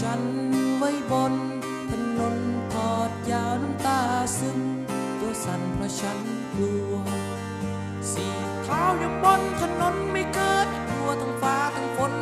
ฉันไว้บน ถนนทอดยาวน้ำตาซึมตัวสั่นเพราะฉันกลัว สี่เท้าอยู่บนถนนไม่เคยกลัวทั้งฟ้าทั้งฝน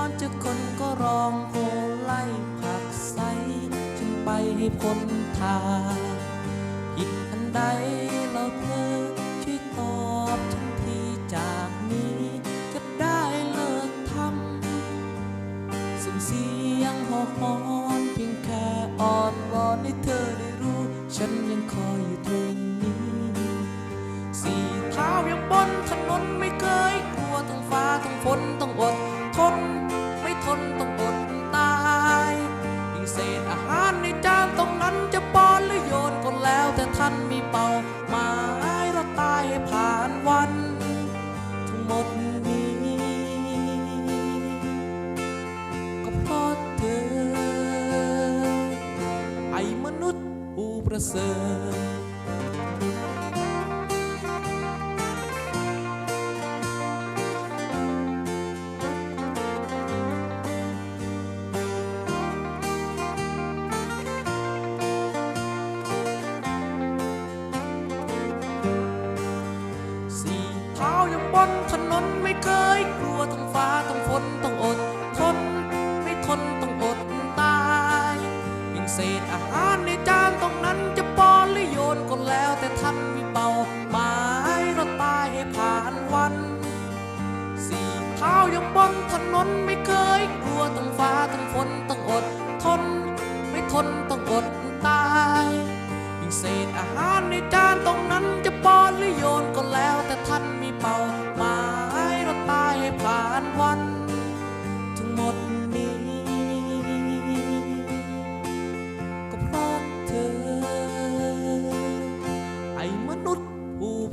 อนจอคนก็ร้องโหไล่ผักใสฉันไปให้พ้นทางผิดอันใดเราเพอช่วยตอบฉันทีจากนี้ จะได้เลิกทำส่งเสียงหอหอนเพียงแค่อ้อนวอนให้เธอได้รู้ ฉันยังคอยอยู่ตรงนี้ สี่เท้ายังบนถนนไม่เคยกลัวต้องฟ้าต้องฝนต้องานมีเป่าหมายเราตายให้ผ่านวัน ทั้งหมดนี้ ก็เพราะเธอ ไอ้มนุษย์ผู้ประเสริฐ เท้ายังบนถนนไม่เคยกลัวทั้งฟ้าทั้งฝนต้องอดทนไม่ทนต้องอดตายเพียงเศษอาหารในจานตรงนั้นจะป้อนหรือโยนก็แล้วแต่ท่านมีเป่าหมายเราตายให้ผ่านวัน สี่เท้ายังบนถนนไม่เคยกลัวทั้งฟ้าทั้ง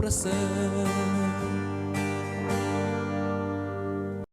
coração.